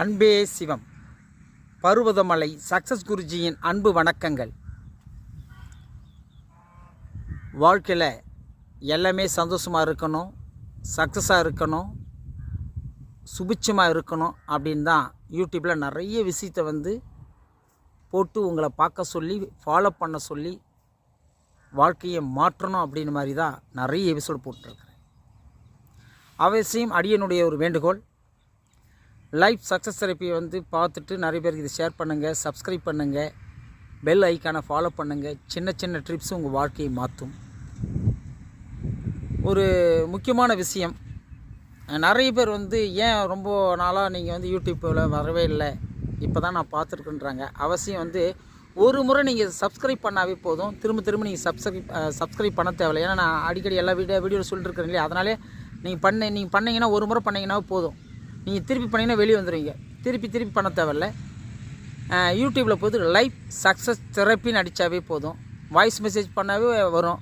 அன்பே சிவம். பருவதமலை சக்சஸ் குருஜியின் அன்பு வணக்கங்கள். வாழ்க்கையில் எல்லாமே சந்தோஷமாக இருக்கணும் சக்ஸஸாக இருக்கணும் சுபிட்சமாக இருக்கணும் அப்படின்னு தான் யூடியூப்பில் நிறைய விஷயத்தை வந்து போட்டு உங்களை பார்க்க சொல்லி ஃபாலோ பண்ண சொல்லி வாழ்க்கையை மாற்றணும் அப்படின்னு மாதிரி தான் நிறைய எபிசோடு போட்டிருக்கிறேன். அவசியம் அடியனுடைய ஒரு வேண்டுகோள் லைஃப் சக்ஸஸ் தெரப்பியை வந்து பார்த்துட்டு நிறைய பேருக்கு இதை ஷேர் பண்ணுங்கள் சப்ஸ்கிரைப் பண்ணுங்கள் பெல் ஐக்கானை ஃபாலோ பண்ணுங்கள் சின்ன சின்ன ட்ரிப்ஸ் உங்கள் வாழ்க்கையை மாற்றும். ஒரு முக்கியமான விஷயம். நிறைய பேர் வந்து ஏன் ரொம்ப நாளாக நீங்கள் வந்து யூடியூப்பில் வரவே இல்லை? இப்போ தான் நான் பார்த்துருக்குன்றாங்க. அவசியம் வந்து ஒரு முறை நீங்கள் சப்ஸ்கிரைப் பண்ணாவே போதும். திரும்ப திரும்ப நீங்கள் சப்ஸ்கிரைப் சப்ஸ்கிரைப் பண்ண தேவையில்லை. ஏன்னா நான் அடிக்கடி எல்லா வீடியோ வீடியோவில் சொல்லிட்டுருக்கேன் இல்லையா? அதனாலே நீங்கள் பண்ண நீங்கள் பண்ணிங்கன்னா ஒரு முறை பண்ணிங்கன்னா போதும். நீங்கள் திருப்பி பண்ணிங்கன்னா வெளியே வந்துடுவீங்க திருப்பி திருப்பி பண்ண தேவையில்ல. யூடியூப்பில் போது லைஃப் சக்ஸஸ் தெரப்பின்னு அடித்தாவே போதும். வாய்ஸ் மெசேஜ் பண்ணாவே வரும்.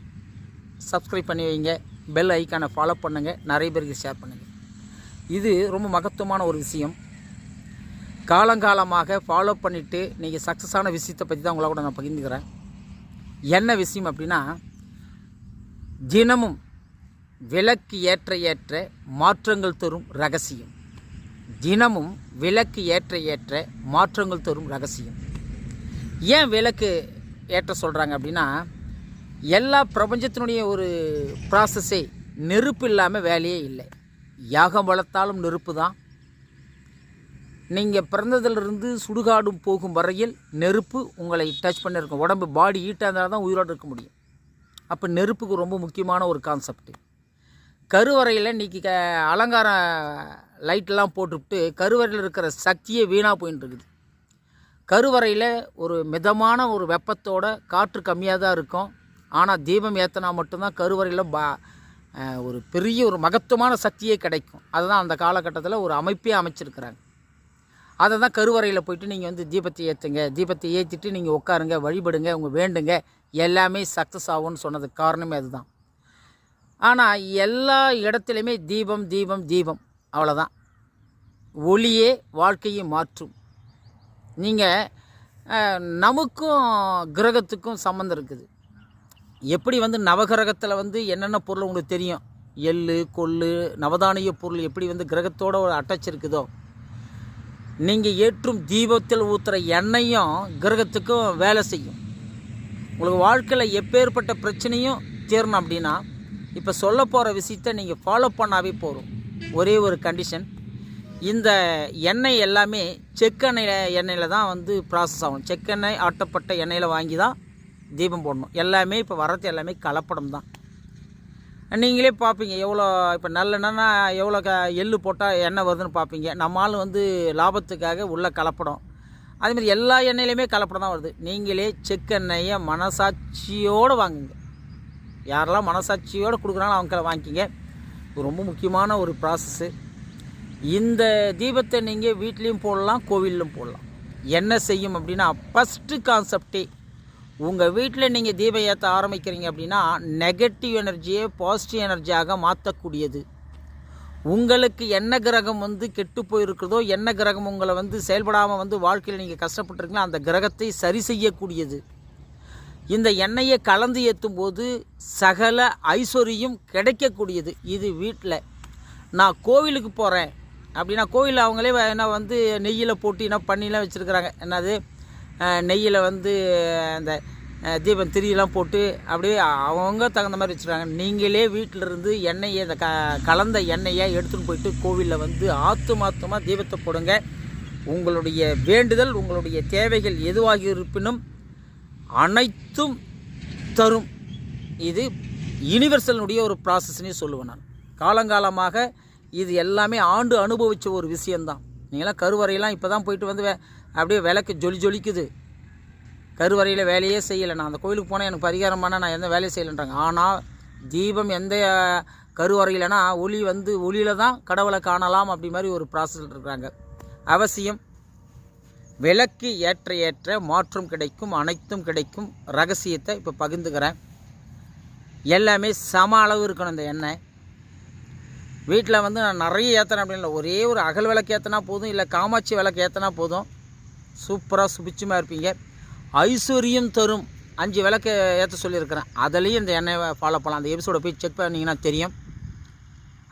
சப்ஸ்கிரைப் பண்ணி வைங்க. பெல் ஐக்கானை ஃபாலோ பண்ணுங்கள் நிறைய பேருக்கு ஷேர் பண்ணுங்கள் இது ரொம்ப மகத்துவமான ஒரு விஷயம். காலங்காலமாக ஃபாலோ பண்ணிவிட்டு நீங்கள் சக்ஸஸான விஷயத்தை பற்றி தான் உங்களோட நான் பகிர்ந்துக்கிறேன். என்ன விஷயம் அப்படின்னா தினமும் விளக்கு ஏற்ற ஏற்ற மாற்றங்கள் தரும் ரகசியம். தினமும் விளக்கு ஏற்ற ஏற்ற மாற்றங்கள் தரும் ரகசியம். ஏன் விளக்கு ஏற்ற சொல்கிறாங்க அப்படின்னா எல்லா பிரபஞ்சத்தினுடைய ஒரு ப்ராசஸே நெருப்பு இல்லாமல் வேலையே இல்லை. யாகம் வளர்த்தாலும் நெருப்பு தான். நீங்கள் பிறந்ததிலிருந்து சுடுகாடும் போகும் வரையில் நெருப்பு உங்களை டச் பண்ணியிருக்கும் உடம்பு பாடி ஈட்டாக இருந்தால் தான் உயிரோடு இருக்க முடியும். அப்போ நெருப்புக்கு ரொம்ப முக்கியமான ஒரு கான்செப்ட் கருவறையில் இன்றைக்கி க அலங்கார லைட்டெல்லாம் போட்டுவிட்டு கருவறையில் இருக்கிற சக்தியே வீணாக போயின்னு இருக்குது கருவறையில் ஒரு மிதமான ஒரு வெப்பத்தோட காற்று கம்மியாக தான் இருக்கும். ஆனால் தீபம் ஏற்றினா மட்டும்தான் கருவறையில் பா ஒரு பெரிய ஒரு மகத்துவமான சக்தியே கிடைக்கும். அதுதான் அந்த காலகட்டத்தில் ஒரு அமைப்பே அமைச்சிருக்கிறாங்க. அதை தான் கருவறையில் போயிட்டு நீங்கள் வந்து தீபத்தை ஏற்றுங்க தீபத்தை ஏற்றிட்டு நீங்கள் உட்காருங்க வழிபடுங்க உங்கள் வேண்டுங்க எல்லாமே சக்ஸஸ் ஆகும்னு சொன்னதுக்கு காரணமே அதுதான். ஆனால் எல்லா இடத்துலையுமே தீபம் தீபம் தீபம். அவ்வளோதான் ஒளியே வாழ்க்கையை மாற்றும். நீங்கள் நமக்கும் கிரகத்துக்கும் சம்மந்தம் இருக்குது. எப்படி வந்து நவகிரகத்தில் வந்து என்னென்ன பொருள் உங்களுக்கு தெரியும்? எள்ளு கொள்ளு நவதானிய பொருள் எப்படி வந்து கிரகத்தோட ஒரு அட்டாச் இருக்குதோ. நீங்கள் ஏற்றும் தீபத்தில் ஊற்றுற எண்ணெயும் கிரகத்துக்கும் வேலை செய்யும். உங்களுக்கு வாழ்க்கையில் எப்பேற்பட்ட பிரச்சனையும் தீரணும் அப்படின்னா இப்போ சொல்ல போகிற விஷயத்த நீங்கள் ஃபாலோ பண்ணாவே போகும் ஒரே ஒரு கண்டிஷன் இந்த எண்ணெய் எல்லாமே செக்கெண்ணெய் எண்ணெயில் தான் வந்து ப்ராசஸ் ஆகும் செக்கெண்ணெய் ஆட்டப்பட்ட எண்ணெயில் வாங்கி தான் தீபம் போடணும். எல்லாமே இப்போ வரது எல்லாமே கலப்படம் தான். நீங்களே பார்ப்பீங்க எவ்வளோ இப்போ நல்லெண்ணா எவ்வளோ க எள்ளு போட்டால் எண்ணெய் வருதுன்னு பார்ப்பீங்க. நம்மளும் வந்து லாபத்துக்காக உள்ள கலப்படம். அதேமாதிரி எல்லா எண்ணெயிலையுமே கலப்படம் தான் வருது. நீங்களே செக்கெண்ணெயை மனசாட்சியோடு வாங்குங்க. யாரெல்லாம் மனசாட்சியோடு கொடுக்குறாங்களோ அவங்கள வாங்கிக்கிங்க. ரொம்ப முக்கியமான ஒரு ப்ராசஸ்ஸு இந்த தீபத்தை நீங்கள் வீட்லேயும் போடலாம் கோவிலும் போடலாம். என்ன செய்யும் அப்படின்னா ஃபஸ்ட்டு கான்செப்டே உங்கள் வீட்டில் நீங்கள் தீபம் ஏற்ற ஆரம்பிக்கிறீங்க அப்படின்னா நெகட்டிவ் எனர்ஜியை பாசிட்டிவ் எனர்ஜியாக மாற்றக்கூடியது உங்களுக்கு என்ன கிரகம் வந்து கெட்டு போயிருக்கிறதோ என்ன கிரகம் உங்களை வந்து செயல்படாமல் வந்து வாழ்க்கையில் நீங்கள் கஷ்டப்பட்டுருக்கீங்களோ அந்த கிரகத்தை சரி செய்யக்கூடியது. இந்த எண்ணெயை கலந்து ஏற்றும் போது சகல ஐஸ்வர்யம் கிடைக்கக்கூடியது. இது வீட்டில் நான் கோவிலுக்கு போகிறேன் அப்படின்னா கோவிலில் அவங்களே என்ன வந்து நெய்யில் போட்டு என்ன பண்ணிலாம் வச்சுருக்குறாங்க. என்னது? நெய்யில் வந்து அந்த தீபம் திரியெல்லாம் போட்டு அப்படியே அவங்க தகுந்த மாதிரி வச்சுருக்காங்க. நீங்களே வீட்டிலிருந்து எண்ணெயை இந்த க கலந்த எண்ணெயை எடுத்துகிட்டு போயிட்டு கோவிலில் வந்து ஆத்து மாத்தமாக தீபத்தை போடுங்க. உங்களுடைய வேண்டுதல் உங்களுடைய தேவைகள் எதுவாக இருப்பினும் அனைத்தும் தரும். இது யூனிவர்சல்னுடைய ஒரு ப்ராசஸ்னே சொல்லுவேன் நான். காலங்காலமாக இது எல்லாமே ஆண்டு அனுபவித்த ஒரு விஷயந்தான் நீங்களாம் கருவறையெல்லாம் இப்போ தான் போயிட்டு வந்து அப்படியே விளக்கு ஜொலி ஜொலிக்குது. கருவறையில் வேலையே செய்யலை. நான் அந்த கோயிலுக்கு போனால் எனக்கு பரிகாரம் நான் எந்த வேலையும் செய்யலைன்றாங்க. ஆனால் தீபம் எந்த கருவறையிலனா ஒளி வந்து ஒளியில் தான் கடவுளை காணலாம் அப்படி மாதிரி ஒரு ப்ராசஸ் இருக்கிறாங்க. அவசியம் விளக்கு ஏற்ற ஏற்ற மாற்றம் கிடைக்கும் அனைத்தும் கிடைக்கும். ரகசியத்தை இப்போ பகிர்ந்துக்கிறேன். எல்லாமே சம அளவு இருக்கணும் இந்த எண்ணெய். வீட்டில் வந்து நான் நிறைய ஏற்றுறேன் அப்படின்னு இல்லை ஒரே ஒரு அகல் விளக்கு ஏற்றினா போதும் இல்லை காமாட்சி விளக்கு ஏற்றினா போதும். சூப்பராக சுபிச்சமாக இருப்பீங்க. ஐஸ்வர்யம் தரும். அஞ்சு விளக்கு ஏற்ற சொல்லியிருக்கிறேன். அதுலேயும் இந்த எண்ணெயை ஃபாலோ பண்ணலாம். அந்த எபிசோடை போய் செக் பண்ணிங்கன்னா தெரியும்.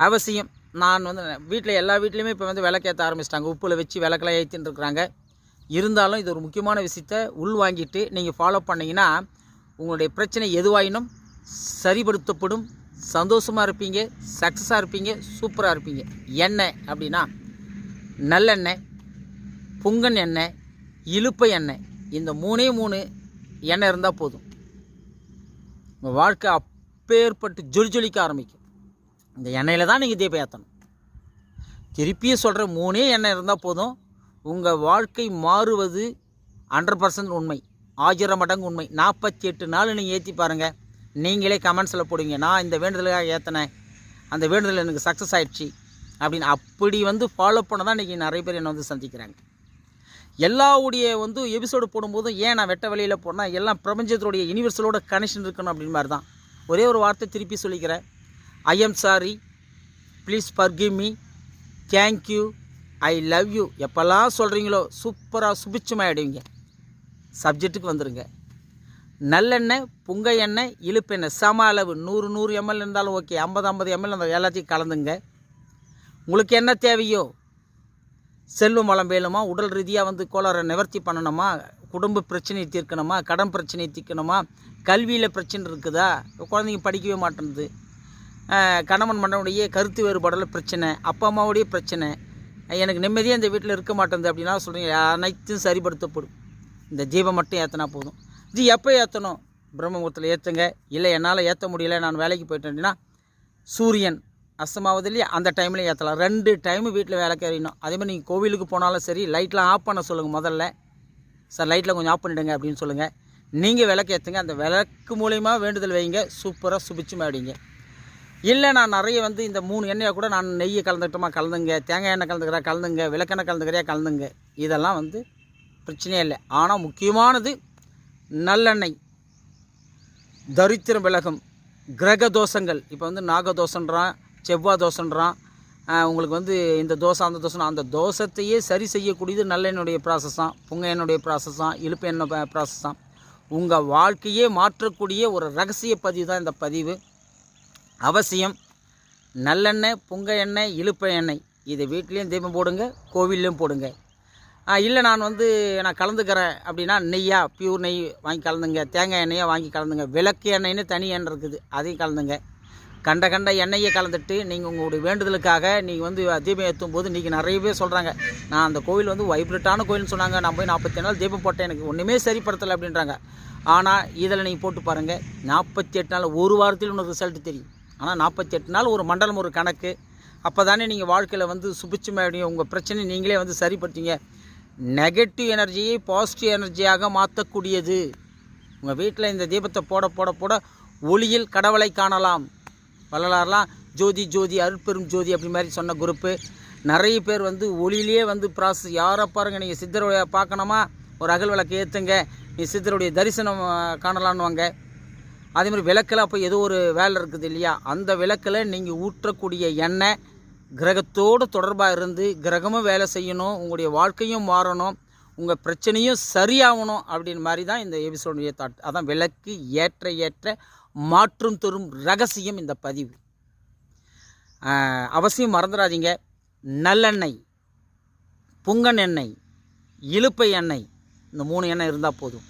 அவசியம். நான் வந்து வீட்டில் எல்லா வீட்லேயுமே இப்போ வந்து விளக்கு ஏற்ற ஆரம்பிச்சிட்டாங்க. உப்பில் வச்சு விளக்கெல்லாம் ஏற்றின்னு இருக்கிறாங்க. இருந்தாலும் இது ஒரு முக்கியமான விஷயத்த உள் வாங்கிட்டு நீங்கள் ஃபாலோ பண்ணிங்கன்னா உங்களுடைய பிரச்சனை எதுவாயினும் சரிபடுத்தப்படும் சந்தோஷமாக இருப்பீங்க சக்ஸஸாக இருப்பீங்க சூப்பராக இருப்பீங்க. எண்ணெய் அப்படின்னா நல்லெண்ணெய் புங்கன் எண்ணெய் இலுப்பை எண்ணெய். இந்த மூணே மூணு எண்ணெய் இருந்தால் போதும். உங்கள் வாழ்க்கை அப்பேற்பட்டு ஜொலி ஜொலிக்க ஆரம்பிக்கும். இந்த எண்ணெயில் தான் நீங்கள் தீபம் ஏற்றணும் திருப்பியும் சொல்கிற மூணே எண்ணெய் இருந்தால் போதும். உங்கள் வாழ்க்கை மாறுவது ஹண்ட்ரட் பர்சன்ட் உண்மை. ஆயிரம் மடங்கு உண்மை. நாற்பத்தி எட்டு நாள் நீங்கள் ஏற்றி பாருங்கள் நீங்களே கமெண்ட்ஸில் போடுவீங்க. நான் இந்த வேண்டுதலுக்காக ஏற்றினேன் அந்த வேண்டுதல் எனக்கு சக்ஸஸ் ஆயிடுச்சு. அப்படின்னு அப்படி வந்து ஃபாலோ பண்ண தான் இன்றைக்கி நிறைய பேர் என்னை வந்து சந்திக்கிறாங்க. எல்லாவுடைய வந்து எபிசோடு போடும்போதும் ஏன் நான் வெட்ட வழியில் போனால் எல்லாம் பிரபஞ்சத்துடைய யூனிவர்சலோட கனெக்ஷன் இருக்கணும் அப்படின்னு மாதிரி தான் ஒரே ஒரு வார்த்தை திருப்பி சொல்லிக்கிறேன். I am sorry please forgive me thank you I love you எப்போல்லாம் சொல்கிறீங்களோ சூப்பராக சுபிச்சமாகிடுவீங்க சப்ஜெக்ட்டுக்கு வந்துடுங்க நல்லெண்ணெய் புங்க எண்ணெய் இழுப்பெண்ணெய். சம அளவு நூறு நூறு எம்எல் இருந்தாலும் ஓகே ஐம்பது ஐம்பது எம்எல் அந்த எல்லாத்தையும் கலந்துங்க. உங்களுக்கு என்ன தேவையோ? செல்வம் வளம் வேணுமா? உடல் ரீதியாக வந்து கோளாறை நிவர்த்தி பண்ணணுமா? குடும்ப பிரச்சனையை தீர்க்கணுமா? கடன் பிரச்சனையை தீர்க்கணுமா? கல்வியில் பிரச்சனை இருக்குதா? குழந்தைங்க படிக்கவே மாட்டேன்து கணவன் மன்னனுடைய கருத்து வேறுபாடில் பிரச்சனை அப்பா அம்மாவுடைய பிரச்சனை எனக்கு நிம்மதியாக இந்த வீட்டில் இருக்க மாட்டேங்குது அப்படின்னா சொல்கிறீங்க அனைத்தும் சரிப்படுத்தப்படும். இந்த ஜீவம் மட்டும் ஏற்றினா போதும். இது எப்போ ஏற்றணும் பிரம்மபுரத்தில் ஏற்றுங்க இல்லை என்னால் ஏற்ற முடியல நான் வேலைக்கு போயிட்டேன் அப்படின்னா சூரியன் அஸ்தமாவது இல்லையா? அந்த டைமில் ஏற்றலாம் ரெண்டு டைமு வீட்டில் வேலை கறியணும். அதேமாதிரி நீங்கள் கோவிலுக்கு போனாலும் சரி லைட்லாம் ஆஃப் பண்ண சொல்லுங்கள் முதல்ல. சார் லைட்டில் கொஞ்சம் ஆஃப் பண்ணிவிடுங்க அப்படின்னு சொல்லுங்கள் நீங்கள் விளக்கு ஏற்றுங்க அந்த விளக்கு மூலயமா வேண்டுதல் வைங்க. சூப்பராக சுபிச்சு மாடிங்க. இல்லை நான் நிறைய வந்து இந்த மூணு எண்ணெயை கூட நான் நெய்யை கலந்துக்கிட்டோமா கலந்துங்க. தேங்காய் எண்ணெய் கலந்துக்கிறா கலந்துங்க. விளக்கெண்ணெய் கலந்துக்கிறியா கலந்துங்க. இதெல்லாம் வந்து பிரச்சனையே இல்லை. ஆனால் முக்கியமானது நல்லெண்ணெய். தரித்திரம் விலகும். கிரக தோஷங்கள். இப்போ வந்து நாகதோஷன்றான் செவ்வாய் தோஷன்றான். உங்களுக்கு வந்து இந்த தோசை அந்த தோசை அந்த தோஷத்தையே சரி செய்யக்கூடியது நல்லெண்ணுடைய ப்ராசஸ் தான். புங்க எண்ணுடைய ப்ராசஸ் தான். இழுப்பு எண்ணெய் ப்ராசஸ் தான். உங்கள் வாழ்க்கையே மாற்றக்கூடிய ஒரு ரகசிய பதிவு தான் இந்த பதிவு. அவசியம் நல்லெண்ணெய் புங்க எண்ணெய் இழுப்ப எண்ணெய் இது வீட்லேயும் தீபம் போடுங்க கோவில்லையும் போடுங்க. இல்லை நான் வந்து நான் கலந்துக்கிறேன் அப்படின்னா நெய்யா பியூர் நெய் வாங்கி கலந்துங்க. தேங்காய் எண்ணெயாக வாங்கி கலந்துங்க. விளக்கு எண்ணெய்னு தனி எண்ணெய் இருக்குது அதையும் கலந்துங்க. கண்ட கண்ட எண்ணெயை கலந்துட்டு நீங்கள் உங்களுடைய வேண்டுதலுக்காக நீங்கள் வந்து தீபம் ஏற்றும் போது இன்றைக்கி நிறைய பேர் சொல்கிறாங்க நான் அந்த கோவில் வந்து வைப்ரேட்டான கோயில்னு சொன்னாங்க. நான் போய் நாற்பத்தி நாள் தீபம் போட்டேன். எனக்கு ஒன்றுமே சரிப்படுத்தலை அப்படின்றாங்க. ஆனால் இதில் நீங்கள் போட்டு பாருங்கள் நாற்பத்தி எட்டு நாள் ஒரு வாரத்தில் உனக்கு ரிசல்ட் தெரியும். ஆனால் நாற்பத்தி எட்டு நாள் ஒரு மண்டலம் ஒரு கணக்கு. அப்போ தானே நீங்கள் வாழ்க்கையில் வந்து சுபிச்சுமையுடைய உங்கள் பிரச்சனை நீங்களே வந்து சரிப்படுத்திங்க. நெகட்டிவ் எனர்ஜியை பாசிட்டிவ் எனர்ஜியாக மாற்றக்கூடியது உங்கள் வீட்டில் இந்த தீபத்தை போட போட போட ஒளியில் கடவுளை காணலாம். வரலாறுலாம் ஜோதி ஜோதி அருட்பெரும் ஜோதி அப்படி மாதிரி சொன்ன குரூப்பு நிறைய பேர் வந்து ஒளியிலே வந்து ப்ராசஸ் யாரை பாருங்கள் நீங்கள் சித்தருடைய பார்க்கணுமா? ஒரு அகல் விளக்கு ஏற்றுங்க நீ சித்தருடைய தரிசனம் காணலான்னுவாங்க வாங்க மாதிரி விளக்கில் அப்போ ஏதோ ஒரு வேலை இருக்குது இல்லையா? அந்த விளக்கில் நீங்கள் ஊற்றக்கூடிய எண்ணெய் கிரகத்தோடு தொடர்பாக இருந்து கிரகமும் வேலை செய்யணும் உங்களுடைய வாழ்க்கையும் மாறணும் உங்கள் பிரச்சனையும் சரியாகணும் அப்படின்னு மாதிரி தான் இந்த எபிசோடைய தாட் அதான் விளக்கு ஏற்ற ஏற்ற மாற்றும் தரும் ரகசியம் இந்த பதிவு. அவசியம் மறந்துடாதீங்க. நல்லெண்ணெய் புங்கன் எண்ணெய் இலுப்பை எண்ணெய் இந்த மூணு எண்ணெய் இருந்தால் போதும்.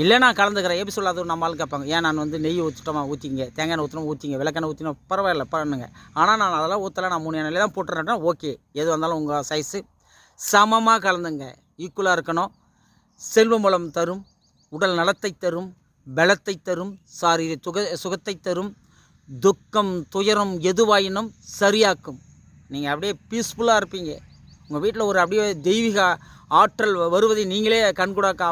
இல்லை நான் கலந்துக்கிறேன். எப்படி சொல்லாத நம்ம ஆள் கேட்பாங்க. ஏன் நான் வந்து நெய் ஊற்றிட்டோமா ஊற்றிங்க தேங்காய் எண்ணெய் ஊற்றணும் ஊற்றிங்க விளக்கெண்ணெய் ஊற்றினோம் பரவாயில்ல பண்ணுங்க. ஆனால் நான் அதெல்லாம் ஊற்றலை நான் மூணு எண்ணெயில் தான் போட்டுறேன்னா ஓகே. எது வந்தாலும் உங்கள் சைஸு சமமாக கலந்துங்க. ஈக்குவலாக இருக்கணும். செல்வமலம் தரும். உடல் நலத்தை தரும். பலத்தை தரும். சாரி சுக சுகத்தை தரும். துக்கம் துயரம் எதுவாயினும் சரியாக்கும். நீங்கள் அப்படியே பீஸ்ஃபுல்லாக இருப்பீங்க. உங்கள் வீட்டில் ஒரு அப்படியே தெய்வீக ஆற்றல் வருவதை நீங்களே கண்கூடாக கா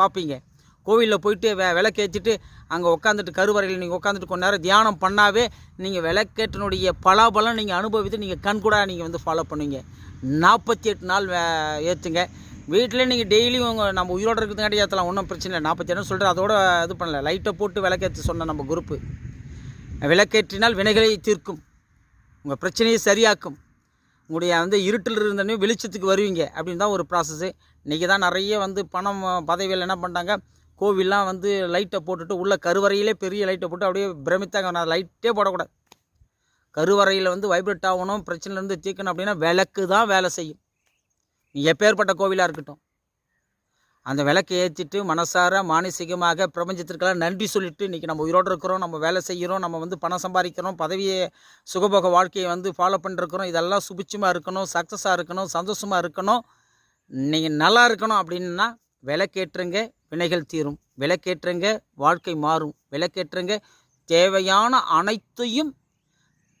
பார்ப்பீங்க. கோவிலில் போயிட்டு வெ விளக்கேற்றிட்டு அங்கே உட்காந்துட்டு கருவறையில் நீங்கள் உட்காந்துட்டு கொஞ்ச நேரம் தியானம் பண்ணாவே நீங்கள் விளக்கேற்றினுடைய பலாபலம் நீங்கள் அனுபவித்து நீங்கள் கண்கூடாக நீங்கள் வந்து ஃபாலோ பண்ணுவீங்க. நாற்பத்தி எட்டு நாள் வே- ஏற்றுங்க வீட்டில் நீங்கள் டெய்லியும் உங்கள் நம்ம உயிரோடு இருக்கிறதுக்காண்டி ஏற்றலாம் ஒன்றும் பிரச்சனை இல்லை. நாற்பத்தி எட்டு சொல்லிட்டு அதோட இது பண்ணல. லைட்டை போட்டு விளக்கேற்றி சொன்ன நம்ம குரூப்பு விளக்கேற்றினால் வினைகளை தீர்க்கும். உங்கள் பிரச்சனையை சரியாக்கும். உங்களுடைய வந்து இருட்டில் இருந்தோடனே வெளிச்சத்துக்கு வருவீங்க. அப்படின்னு தான் ஒரு ப்ராசஸ்ஸு இன்றைக்கி தான் நிறைய வந்து பணம் பதவியில் என்ன பண்ணிட்டாங்க? கோவில்லாம் வந்து லைட்டை போட்டுட்டு உள்ள கருவறையிலே பெரிய லைட்டை போட்டு அப்படியே பிரமித்தாங்க நான் லைட்டே போடக்கூடாது. கருவறையில் வந்து வைப்ரேட் ஆகணும் பிரச்சனைலேருந்து தீர்க்கணும் அப்படின்னா விளக்கு தான் வேலை செய்யும். நீ எப்பேற்பட்ட கோவிலாக இருக்கட்டும். அந்த விளக்கு ஏற்றிட்டு மனசார மானசீகமாக பிரபஞ்சத்திற்கெல்லாம் நன்றி சொல்லிட்டு இன்றைக்கி நம்ம உயிரோடு இருக்கிறோம் நம்ம வேலை செய்கிறோம் நம்ம வந்து பணம் சம்பாதிக்கிறோம் பதவியை சுகபோக வாழ்க்கையை வந்து ஃபாலோ பண்ணிருக்கிறோம் இதெல்லாம் சுபிச்சமாக இருக்கணும் சக்ஸஸாக இருக்கணும் சந்தோஷமாக இருக்கணும். நீங்கள் நல்லா இருக்கணும் அப்படின்னா விளக்கேற்றுங்க. வினைகள் தீரும். விளக்கேற்றங்க வாழ்க்கை மாறும். விளக்கேற்றங்க தேவையான அனைத்தையும்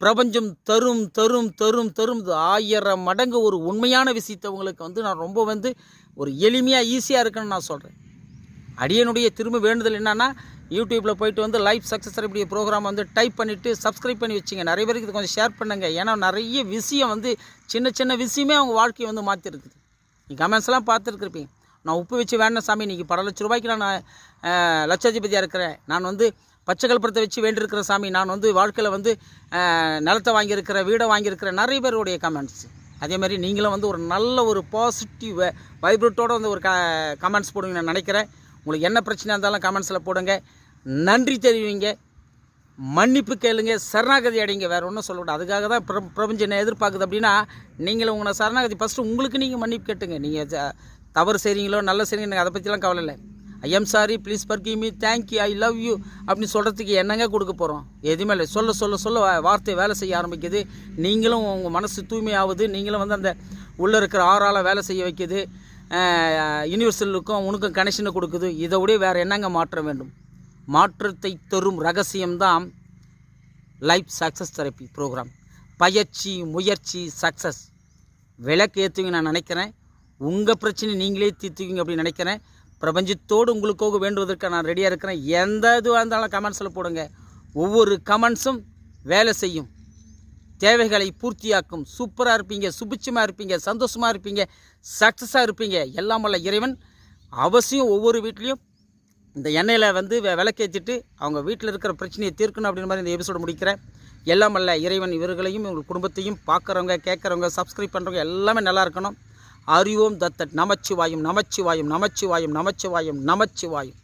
பிரபஞ்சம் தரும் தரும் தரும் தரும். ஆயிரம் மடங்கு ஒரு உண்மையான விஷயத்தை உங்களுக்கு வந்து நான் ரொம்ப வந்து ஒரு எளிமையாக ஈஸியாக இருக்குன்னு நான் சொல்கிறேன் அடியனுடைய திரும்ப வேண்டுதல் என்னென்னா யூடியூப்பில் போயிட்டு வந்து லைஃப் சக்ஸஸ் இப்படி ப்ரோக்ராம் வந்து டைப் பண்ணிவிட்டு சப்ஸ்கிரைப் பண்ணி வச்சுங்க. நிறைய பேருக்கு இது கொஞ்சம் ஷேர் பண்ணுங்கள் ஏன்னா நிறைய விஷயம் வந்து சின்ன சின்ன விஷயமே அவங்க வாழ்க்கையை வந்து மாற்றிருக்குது நீ கமெண்ட்ஸ்லாம் பார்த்துருக்குருப்பீங்க நான் உப்பு வச்சு வேணும் சாமி இன்றைக்கி பல லட்ச ரூபாய்க்கு நான் லட்சாதிபதியாக இருக்கிறேன். நான் வந்து பச்சை கல்புரத்தை வச்சு வேண்டியிருக்கிறேன் சாமி நான் வந்து வாழ்க்கையில் வந்து நிலத்தை வாங்கியிருக்கிறேன் வீடை வாங்கியிருக்கிறேன் நிறைய பேருடைய கமெண்ட்ஸ் அதே மாதிரி நீங்களும் வந்து ஒரு நல்ல ஒரு பாசிட்டிவ் வைப்ரேட்டோட வந்து ஒரு க கமெண்ட்ஸ் போடுவீங்க நான் நினைக்கிறேன். உங்களுக்கு என்ன பிரச்சனை இருந்தாலும் கமெண்ட்ஸில் போடுங்க. நன்றி தெரிவிங்க. மன்னிப்பு கேளுங்க. சரணாகதி அடைங்க. வேறு ஒன்றும் சொல்லக்கூடாது அதுக்காக தான் பிர பிரபஞ்சம் என்ன எதிர்பார்க்குது அப்படின்னா நீங்களும் உங்களை சரணாகதி ஃபஸ்ட்டு உங்களுக்கு நீங்கள் மன்னிப்பு கேட்டுங்க. நீங்கள் தவறு செய்கிறீங்களோ நல்ல செய்றீங்க எனக்கு அதை பற்றிலாம் கவலை இல்லை. I'm sorry please forgive me thank you I love you அப்படின்னு சொல்கிறதுக்கு என்னங்க கொடுக்க போகிறோம் எதுவுமே இல்லை. சொல்ல சொல்ல சொல்ல வார்த்தை வேலை செய்ய ஆரம்பிக்குது. நீங்களும் உங்கள் மனசு தூய்மையாகுது. நீங்களும் வந்து அந்த உள்ளே இருக்கிற ஆறால் வேலை செய்ய வைக்குது. யூனிவர்சலுக்கும் உனக்கும் கனெக்ஷனை கொடுக்குது. இதை விட வேறு என்னங்க மாற்ற வேண்டும்? மாற்றத்தை தரும் ரகசியம்தான் லைஃப் சக்ஸஸ் தெரப்பி ப்ரோக்ராம் பயிற்சி முயற்சி சக்ஸஸ் விளக்கு ஏற்றுவீங்க நான் நினைக்கிறேன். உங்கள் பிரச்சனை நீங்களே தீர்த்துக்குங்க அப்படின்னு நினைக்கிறேன். பிரபஞ்சத்தோடு உங்களுக்காக வேண்டுவதற்காக நான் ரெடியாக இருக்கிறேன். எந்த இதுவாக இருந்தாலும் கமெண்ட்ஸில் போடுங்க. ஒவ்வொரு கமெண்ட்ஸும் வேலை செய்யும். தேவைகளை பூர்த்தியாக்கும். சூப்பராக இருப்பீங்க சுபிட்சமாக இருப்பீங்க சந்தோஷமாக இருப்பீங்க சக்ஸஸாக இருப்பீங்க. எல்லாம் வல்ல இறைவன். அவசியம் ஒவ்வொரு வீட்லேயும் இந்த எண்ணெயில் வந்து விளக்கேற்றிட்டு அவங்க வீட்டில் இருக்கிற பிரச்சனையை தீர்க்கணும் அப்படின்ற மாதிரி இந்த எபிசோடு முடிக்கிறேன். எல்லாம் வல்ல இறைவன் இவர்களையும் இவங்க குடும்பத்தையும் பார்க்குறவங்க கேட்குறவங்க சப்ஸ்கிரைப் பண்ணுறவங்க எல்லாமே நல்லா இருக்கணும். அறிவோம் தத்தட் நமச்சிவாயும் நமச்சிவாயும் நமச்சிவாயும் நமச்சிவாயும் நமச்சிவாயும்.